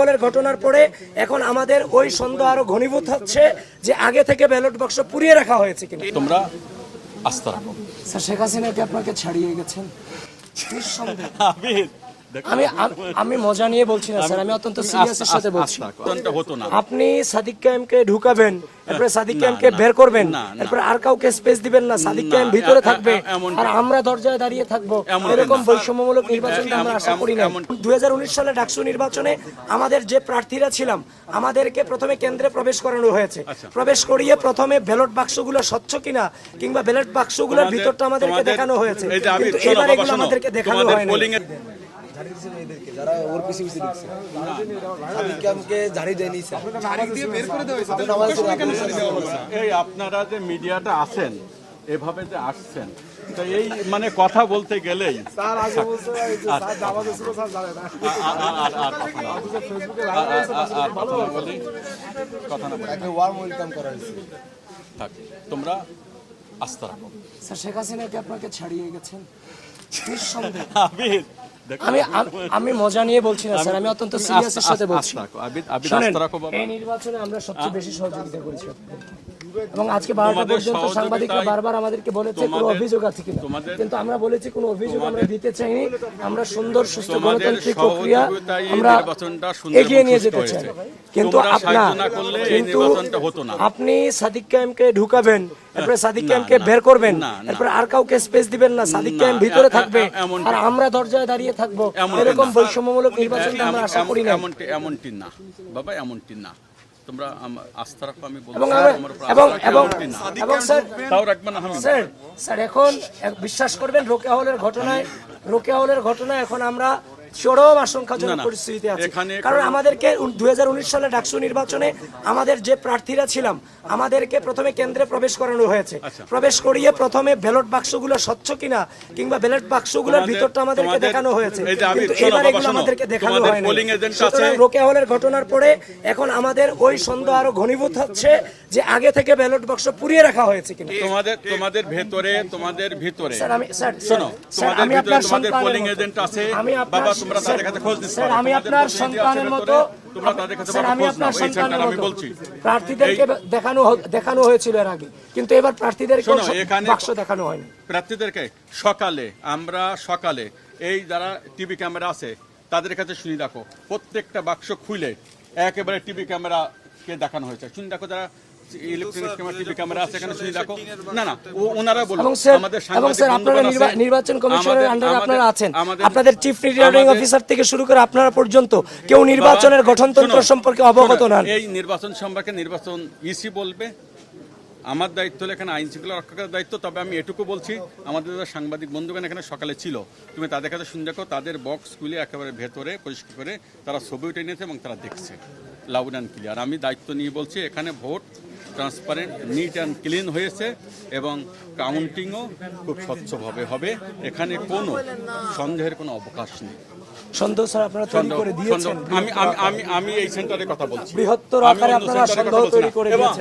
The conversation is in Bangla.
হলের ঘটনার পরে এখন আমাদের ওই সন্দেহ আরও ঘনীভূত হচ্ছে যে আগে থেকে ব্যালট বাক্স পুড়িয়ে রাখা হয়েছে কিনা। তোমরা আস্থা রাখো। স্যার শেখ হাসিনা কি আপনাকে ছাড়িয়ে গেছেন? নিঃসন্দেহে। আমি আমি মজা নিয়ে বলছি না স্যার আমি অত্যন্ত সিরিয়াসের সাথে বলছি। আপনি সাদিক কায়েমকে ঢুকাবেন এরপরে সাদিক কায়েমকে বের করবেন। এরপরে আর কাউকে স্পেস দিবেন না সাদিক কায়েম ভিতরে থাকবে। আর আমরা দরজায় দাঁড়িয়ে থাকব। এরকম বৈষম্যমূলক নির্বাচন আমরা আশা করি না। দুই সালে ডাকসু নির্বাচনে আমাদের যে প্রার্থীরা ছিলাম আমাদেরকে প্রথমে কেন্দ্রে প্রবেশ করানো হয়েছে। আচ্ছা। প্রবেশ করিয়ে প্রথমে ব্যালট বাক্সগুলো স্বচ্ছ কিনা কিংবা ব্যালট বাক্সগুলোর ভিতরটা আমাদেরকে দেখানো হয়েছে। এই যে কিন্তু এবার এগুলো আমাদেরকে দেখানো তোমাদের হয় না polling এর- ঝাড়ি যারা ওর পিছিয়ে পিছিয়ে সাদিককে আমাকে ঝাড়ি দেয়নি স্যার। এই আপনারা যে মিডিয়াটা আছেন এভাবে যে আসছেন তো এই মানে কথা বলতে গেলেই তোমরা আস্থা রাখো স্যার শেখ হাসিনা কি আপনাকে ছাড়িয়ে গেছেন নিঃসন্দেহে। আমি আমি মজা নিয়ে বলছি না স্যার আমি অত্যন্ত সিরিয়াসের সাথে বলছি এই নির্বাচনে আমরা সবচেয়ে বেশি সহযোগিতা করেছি। এবং আজকে বারোটা পর্যন্ত সাংবাদিকরা বারবার আমাদেরকে বলেছে কোনো অভিযোগ আছে কিনা। কিন্তু আমরা বলেছি কোনো অভিযোগ আমরা দিতে চাইনি। আমরা সুন্দর সুস্থ গণতান্ত্রিক প্রক্রিয়া আমরা এগিয়ে নিয়ে যেতে চাই। কিন্তু আপনার কিন্তু। আপনি সাদিক কায়েমকে ঢুকাবেন এরপরে সাদিক কায়েমকে বের করবেন। এরপরে আর কাউকে স্পেস দিবেন না সাদিক কায়েম ভিতরে থাকবে আর আমরা দরজায় দাঁড়িয়ে থাকব। এরকম বৈষম্যমূলক নির্বাচন আমরা আশা করি না এমনটি না। বাবা এমনটি না। তোমরা আস্থা রাখো আমি বলব এবং এবং স্যার তাও স্যার স্যার এখন বিশ্বাস করবেন রোকেয়া হলের ঘটনায় রোকেয়া হলের ঘটনায় এখন আমরা চরম আশঙ্কাজনক। পরিস্থিতিতে আছি। কারণ আমাদেরকে দুই সালে ডাকসু নির্বাচনে আমাদের যে প্রার্থীরা ছিলাম আমাদেরকে প্রথমে কেন্দ্রে প্রবেশ করানো হয়েছে। আচ্ছা। প্রবেশ করিয়ে প্রথমে ব্যালট বাক্সগুলো স্বচ্ছ কিনা কিংবা ব্যালট বাক্সগুলোর ভিতরটা আমাদেরকে দেখানো হয়েছে। কিন্তু এবার এগুলো আমাদেরকে দেখানো তোমাদের হয় না polling agent আছে। সুতরাং হলের ঘটনার পরে এখন আমাদের ওই সন্দেহ আরও ঘনীভূত হচ্ছে যে আগে থেকে ব্যালট বাক্স পুড়িয়ে রাখা হয়েছে কিনা। তোমাদের তোমাদের ভেতরে তোমাদের ভিতরে স্যার আমি স্যার শোনো তোমাদের আমি ভিতরে আপনার তোমাদের পোলিং এজেন্ট আছে। বাবা তোমরা তাদের কাছে খোঁজ নিতে পারো। আমি আপনার সন্তানের মতো তোমরা তাদের কাছে আমি আপনার সন্তানের আমি বলছি। প্রার্থীদেরকে দেখানো দেখানো হয়েছিল এর আগে। কিন্তু এবার প্রার্থীদেরকে বাক্স দেখানো হয়নি। প্রার্থীদেরকে সকালে আমরা সকালে এই যারা টিভি ক্যামেরা আছে তাদের কাছে শুনি দেখো প্রত্যেকটা বাক্স খুলে একেবারে টিভি ক্যামেরাকে দেখানো হয়েছে। শুনি দেখো যারা ইলেকট্রনিক্স ক্যামেরা টিভি ক্যামেরা আছে এখানে শুনি দেখো। না না ও- ওনারা বলুন আমাদের এবং সাংবাদিক স্যার আপনারা বন্ধুগণ নির্বাচন কমিশনের আন্ডারে আপনারা আছেন। আপনাদের চিফ রিটার্নিং অফিসার থেকে শুরু করে আপনারা পর্যন্ত কেউ নির্বাচনের গঠনতন্ত্র সম্পর্কে অবগত নন। এই নির্বাচন সম্পর্কে নির্বাচন ইসি বলবে। আমার দায়িত্ব হলো এখানে আইন শৃঙ্খলা রক্ষা করার দায়িত্ব তবে আমি এটুকু বলছি আমাদের যারা সাংবাদিক বন্ধুগণ এখানে সকালে ছিল তুমি তাদের কাছে শুনে দেখো তাদের বক্স খুলে একেবারে ভেতরে পরিষ্কার করে তারা ছবি উঠে নিয়েছে এবং তারা দেখছে। লাউড অ্যান্ড ক্লিয়ার আমি দায়িত্ব নিয়ে বলছি এখানে vote transparent neat and clean হয়েছে এবং কাউন্টিংও খুব স্বচ্ছভাবে হবে। এখানে কোনো সন্দেহের কোনো অবকাশ নেই। সন্দেহ স্যার আপনারা তৈরি করে দিয়েছেন। আমি আমি আমি এই সেন্টারে কথা বলছি। বৃহত্তর আকারে আপনারা সন্দেহ তৈরি করে দিয়েছেন।